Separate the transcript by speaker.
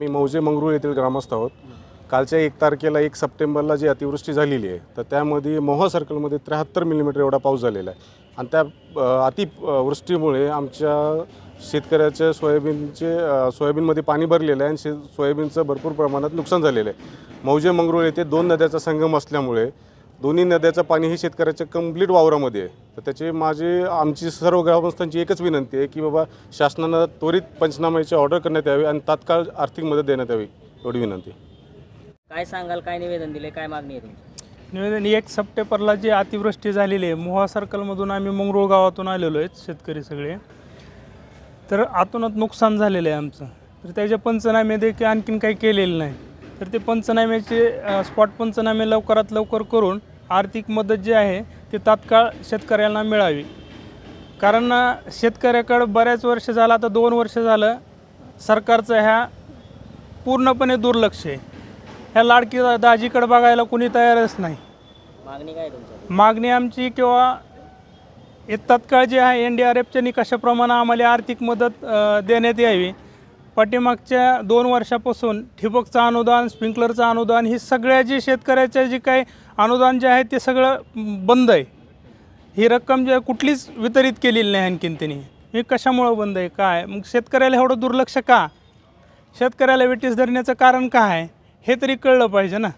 Speaker 1: मी मौजे मंगरूळ येथील ग्रामस्थ आहोत. कालच्या एक तारखेला एक सप्टेंबरला जी अतिवृष्टी झालेली आहे तर त्यामध्ये मोहा सर्कलमध्ये त्र्याहत्तर मिलीमीटर एवढा पाऊस झालेला आहे. आणि त्या अतिवृष्टीमुळे आमच्या शेतकऱ्याच्या सोयाबीनचे सोयाबीनमध्ये पाणी भरलेलं आहे आणि शे सोयाबीनचं भरपूर प्रमाणात नुकसान झालेलं आहे. मौजे मंगरुळ येथे दोन नद्याचा संगम असल्यामुळे दोन्ही नद्याचं पाणी हे शेतकऱ्याच्या कंप्लीट वावरामध्ये आहे. तर त्याची माझी आमची सर्व ग्रामस्थांची एकच विनंती आहे की बाबा शासनानं त्वरित पंचनाम्याची ऑर्डर करण्यात यावी आणि तात्काळ आर्थिक मदत देण्यात यावी एवढी विनंती.
Speaker 2: काय सांगाल काय निवेदन दिले काय मागणी आहे तुमची?
Speaker 3: निवेदन एक सप्टेंबरला जी अतिवृष्टी झालेली आहे मोहा सर्कलमधून आम्ही मंगरूळ गावातून आलेलो आहेत शेतकरी सगळे. तर आतूनच नुकसान झालेलं आहे आमचं. तर त्याचे पंचनामे देखील आणखीन काही केलेलं नाही. तर ते पंचनाम्याचे स्पॉट पंचनामे लवकरात लवकर करून आर्थिक मदत जी आहे ती तात्काळ शेतकऱ्यांना मिळावी. कारण शेतकऱ्याकडं बऱ्याच वर्ष झालं आता दोन वर्ष झालं सरकारचं ह्या पूर्णपणे दुर्लक्ष आहे. ह्या लाडकी दाजीकडे बघायला कोणी तयारच नाही.
Speaker 2: मागणी काय तुमची?
Speaker 3: मागणी आमची किंवा हे तत्काळ जे आहे एन डी आर एफच्या निकषाप्रमाणे आम्हाला आर्थिक मदत अ, देण्यात यावी पाठीमागच्या दोन वर्षापासून ठिबकचं अनुदान स्प्रिंकलरचं अनुदान ही सगळ्या जी शेतकऱ्याच्या जे काही अनुदान जे आहे ते सगळं बंद आहे. ही रक्कम जी आहे कुठलीच वितरित केलेली नाही आणखीन त्यांनी. हे कशामुळं बंद आहे? काय? मग शेतकऱ्याला एवढं दुर्लक्ष का? शेतकऱ्याला वेटीस धरण्याचं कारण काय? आहे हे तरी कळलं पाहिजे ना.